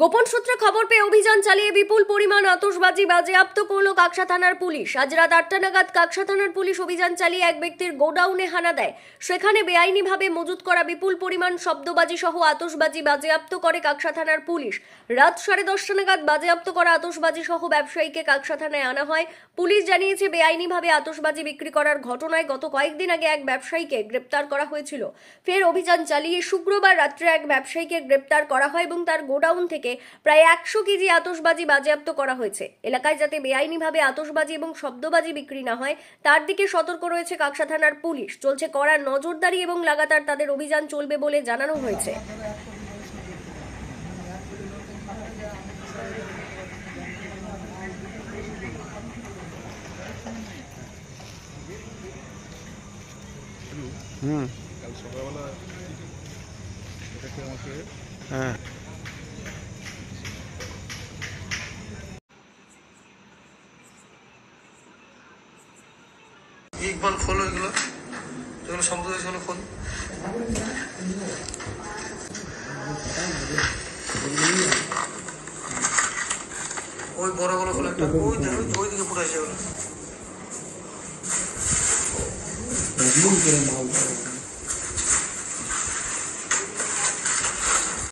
গোপন সূত্রে খবর পেয়ে অভিযান চালিয়ে বিপুল পরিমাণ আতশবাজি বাজেয়াপ্ত করল কাকসা থানার পুলিশ। আজ রাত আটটা নাগাদ কাকসা থানার পুলিশ অভিযান চালিয়ে এক ব্যক্তির গোডাউনে হানা দেয়। সেখানে বেআইনিভাবে মজুত করা বিপুল পরিমাণ শব্দবাজি সহ আতশবাজি বাজেয়াপ্ত করে কাকসা থানার পুলিশ। রাত সাড়ে দশটা নাগাদ বাজেয়াপ্ত করা আতশবাজি সহ ব্যবসায়ীকে কাকসা থানায় আনা হয়। পুলিশ জানিয়েছে, বেআইনিভাবে আতশবাজি বিক্রি করার ঘটনায় গত কয়েকদিন আগে এক ব্যবসায়ীকে গ্রেপ্তার করা হয়েছিল। ফের অভিযান চালিয়ে শুক্রবার রাত্রে এক ব্যবসায়ীকে গ্রেপ্তার করা হয় এবং তার গোডাউন থেকে প্রায় একশো কেজি আতশবাজি বাজেয়াপ্ত করা হয়েছে। এলাকায় যাতে বেআইনিভাবে আতশবাজি এবং শব্দবাজি বিক্রি না হয় তার দিকে সতর্ক রয়েছে কাকসা থানার পুলিশ। চলছে কড়া নজরদারি এবং লাগাতার তাদের অভিযান চলবে বলে জানানো হয়েছে। হুম। কাল সকালবেলা এটাকে আমাকে হ্যাঁ। ইকবাল খোলো এগুলো। এগুলো সম্প্রদায় হয়েছিল খোল। ওই বড় বড় খোলা একটা। ওই দিকে ওই দিকে পুরো এসে গেলো